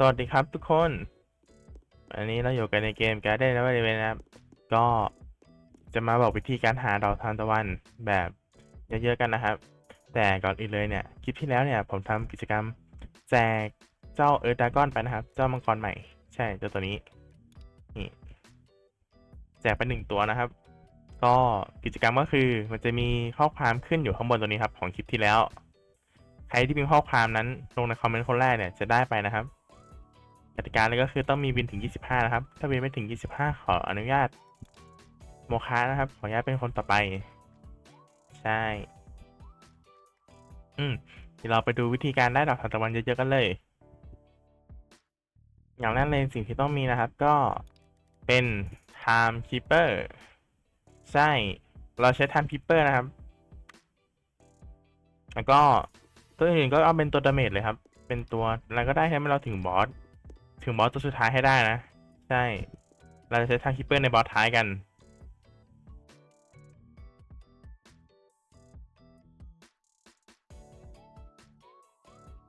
สวัสดีครับทุกคน อันนี้เราอยู่กันในเกม Garden of e v e n นะครับ ก็จะมาบอกวิธีการหาดอกทานตะวันแบบเยอะๆกันนะครับ แต่ก่อนอื่นเลยเนี่ย คลิปที่แล้วเนี่ย ผมทำกิจกรรมแจกเจ้าเอิร์ดากอนไปนะครับ เจ้ามังกรใหม่ ใช่เจ้าตัวนี้ นี่แจกไปหนึ่งตัวนะครับ ก็กิจกรรมก็คือมันจะมีข้อความขึ้นอยู่ข้างบนตัวนี้ครับ ของคลิปที่แล้ว ใครที่พิมพ์ข้อความนั้นลงในคอมเมนต์คนแรกเนี่ยจะได้ไปนะครับ กติกาเลยก็คือต้องมีวินถึง 25 นะครับ ถ้าวินไม่ถึง 25 ขออนุญาต โมคานะครับ ขออนุญาตเป็นคนต่อไป ใช่ อืมเดี๋ยวเราไปดูวิธีการได้ดอกทานตะวันเยอะๆกันเลย อย่างแรกเลยสิ่งที่ต้องมีนะครับ ก็เป็น time keeper ใช่ เราใช้ time keeper นะครับ แล้วก็ตัวอื่นก็เอาเป็นตัวดาเมจเลยครับ เป็นตัวอะไรก็ได้ให้เราถึงบอส ถึงบอสตัวสุดท้ายให้ได้นะ ใช่ เราจะใช้ทางคิปเปอร์ในบอสท้ายกัน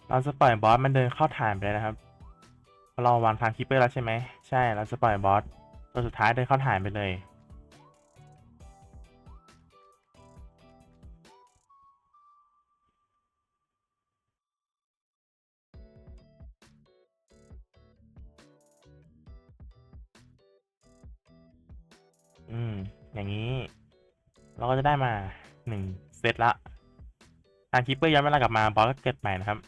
เราจะปล่อยบอสมันเดินเข้าฐานไปเลยนะครับพราะเราวางทางคิปเปอร์แล้วใช่ไหม ใช่ เราจะปล่อยบอสตัวสุดท้ายเดินเข้าฐานไปเลย อืม อย่างนี้ เราก็จะได้มาหนึ่งเซตละทางคิปเปอร์ย้อนเวลากลับมาบอสก็เกิดใหม่นะครับ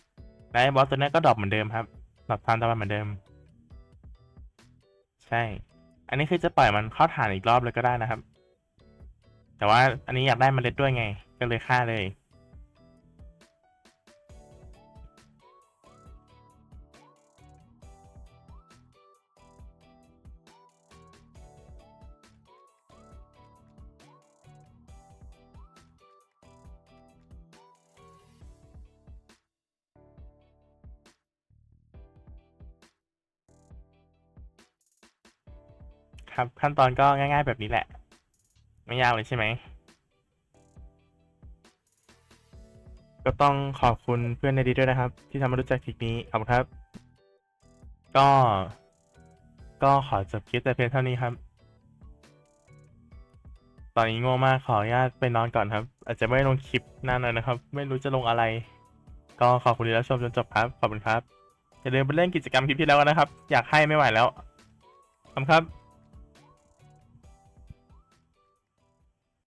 และบอสตัวนี้ก็ดรอปเหมือนเดิมครับดรอปทานตะวันเหมือนเดิม ใช่ อันนี้คือจะปล่อยมันเข้าฐานอีกรอบเลยก็ได้นะครับ แต่ว่าอันนี้อยากได้เมล็ดด้วยไง ก็เลยฆ่าเลย ครับ ขั้นตอนก็ง่าย ๆ แบบนี้แหละ ไม่ยากเลยใช่ไหม ก็ต้องขอบคุณเพื่อนในดีด้วยนะครับ ที่ทำให้รู้จักทริคนี้ขอบคุณครับ ก็ ก็ขอจบคลิปแต่เพียงเท่านี้ครับ ตอนนี้ง่วงมากขออนุญาตไปนอนก่อนครับ อาจจะไม่ลงคลิปนานหน่อยนะครับ ไม่รู้จะลงอะไร ก็ขอบคุณที่รับชมจนจบครับ ขอบคุณครับอย่าลืมไปเล่นกิจกรรมคลิปที่แล้วนะครับ อยากให้ไม่ไหวแล้วขอบคุณครับ